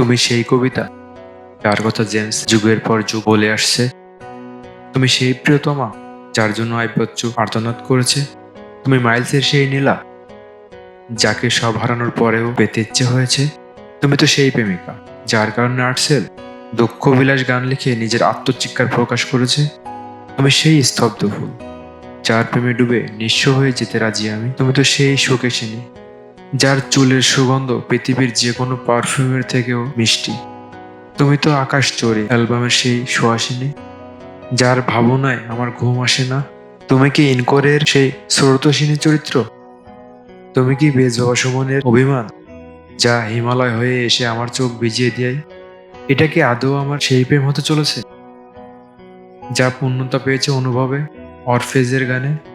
তুমি সেই কবিতা যার কথা জেমস যুগের পর যুগ বলে আসছে। তুমি সেই প্রিয়তমা যার জন্য আইবচ্চু আর্তনাদ করেছে। তুমি মাইলসের সেই নীলা যাকে সব হারানোর পরেও পেতে ইচ্ছে হয়েছে। তুমি তো সেই প্রেমিকা যার কারণে আর্টসেল দুঃখ বিলাস গান লিখে নিজের আত্মচিৎকার প্রকাশ করেছে। তুমি সেই স্তব্ধ ফুল যার প্রেমে ডুবে নিঃস্ব হয়ে যেতে রাজি আমি। তুমি তো সেই শোকে শোকেশিনী যার চুলের সুগন্ধ পৃথিবীর যে কোনো পারফিউমের থেকেও মিষ্টি। তুমি তো আকাশ চড়ে অ্যালবামের সেই সুহাসিনী। যার ভাবনায় আমার ঘুম আসে না। তুমি কি ইনকোরের সেই স্রোতসিনী চরিত্র? তুমি কি বেজবা সুমনের অভিমান, যা হিমালয় হয়ে এসে আমার চোখ ভিজিয়ে দেয়? এটা কি আদৌ আমার সেই প্রেম হতে চলেছে? যা পূর্ণতা পেয়েছে অনুভবে, অরফেজের গানে।